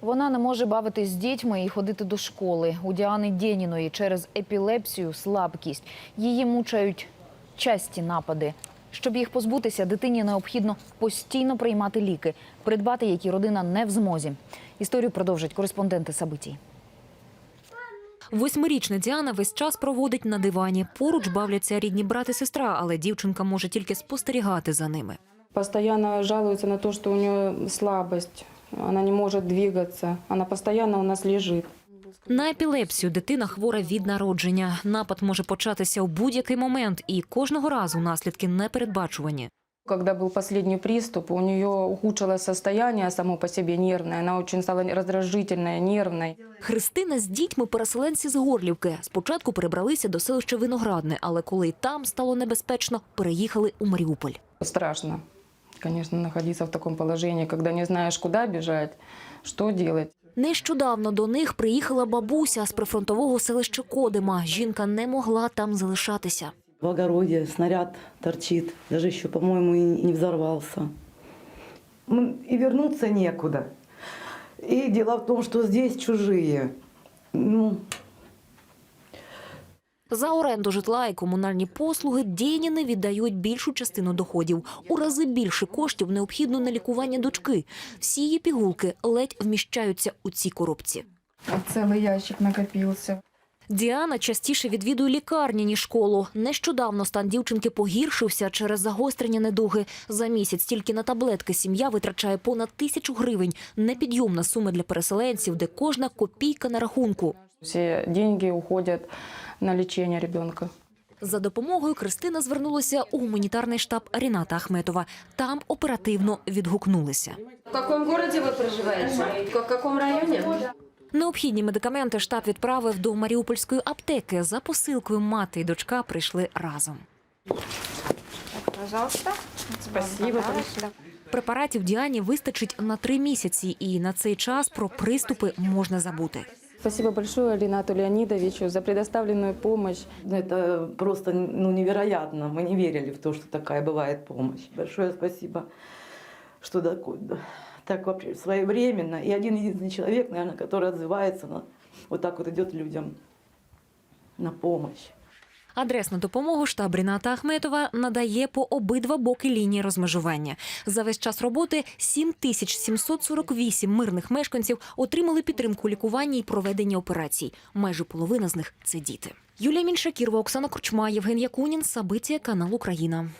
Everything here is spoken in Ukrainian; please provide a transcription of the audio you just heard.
Вона не може бавитись з дітьми і ходити до школи. У Діани Дєніної через епілепсію слабкість. Її мучають часті напади. Щоб їх позбутися, дитині необхідно постійно приймати ліки, придбати які родина не в змозі. Історію продовжать кореспонденти Сабитій. Восьмирічна Діана весь час проводить на дивані. Поруч бавляться рідні брат і сестра, але дівчинка може тільки спостерігати за ними. Постоянно жалуется на то, что у нее слабость, она не может двигаться, она постоянно у нас лежит. На епілепсію дитина хвора від народження. Напад може початися у будь-який момент, і кожного разу наслідки непередбачувані. Когда был последний приступ, у нее ухудшилось состояние само по себе нервное, она очень стала раздражительная, нервной. Христина з дітьми переселенці з Горлівки. Спочатку перебралися до селища Виноградне, але коли й там стало небезпечно, переїхали у Маріуполь. Страшно, конечно, находиться в таком положении, когда не знаешь, куда бежать, что делать. Нещодавно до них приїхала бабуся з прифронтового селища Кодима. Жінка не могла там залишатися. В огороде снаряд торчит, даже еще, по-моему, и не взорвался. М, И вернуться некуда. И дело в том, что здесь чужие. Ну, За оренду житла і комунальні послуги Дєніни віддають більшу частину доходів. У рази більше коштів необхідно на лікування дочки. Всі її пігулки ледь вміщаються у ці коробці. Целый ящик накопился. Діана частіше відвідує лікарні, ніж школу. Нещодавно стан дівчинки погіршився через загострення недуги. За місяць тільки на таблетки сім'я витрачає понад тисячу гривень. Непідйомна сума для переселенців, де кожна копійка на рахунку. Все деньги уходят на лечение ребенка. За допомогою Кристина звернулася у гуманітарний штаб Ріната Ахметова. Там оперативно відгукнулися. В каком городе вы проживаете? В каком районе? Необхідні медикаменти штаб відправив до Маріупольської аптеки. За посилкою мати і дочка прийшли разом. Пожалуйста. Спасибо. Препаратів Діані вистачить на три місяці, і на цей час про приступи можна забути. Спасибо большое Ренату Леонидовичу за предоставленную помощь. ну, это просто ну, невероятно. Мы не верили в то, что такая бывает помощь. Большое спасибо, что так вообще своевременно. И один единственный человек, наверное, который отзывается, на, вот так вот идет людям на помощь. Адресну допомогу штаб Ріната Ахметова надає по обидва боки лінії розмежування. За весь час роботи 7748 мирних мешканців отримали підтримку лікування і проведення операцій. Майже половина з них це діти. Юлія Міншакірова, Оксана Кручма, Євген Якунін, Сабиція, канал Україна.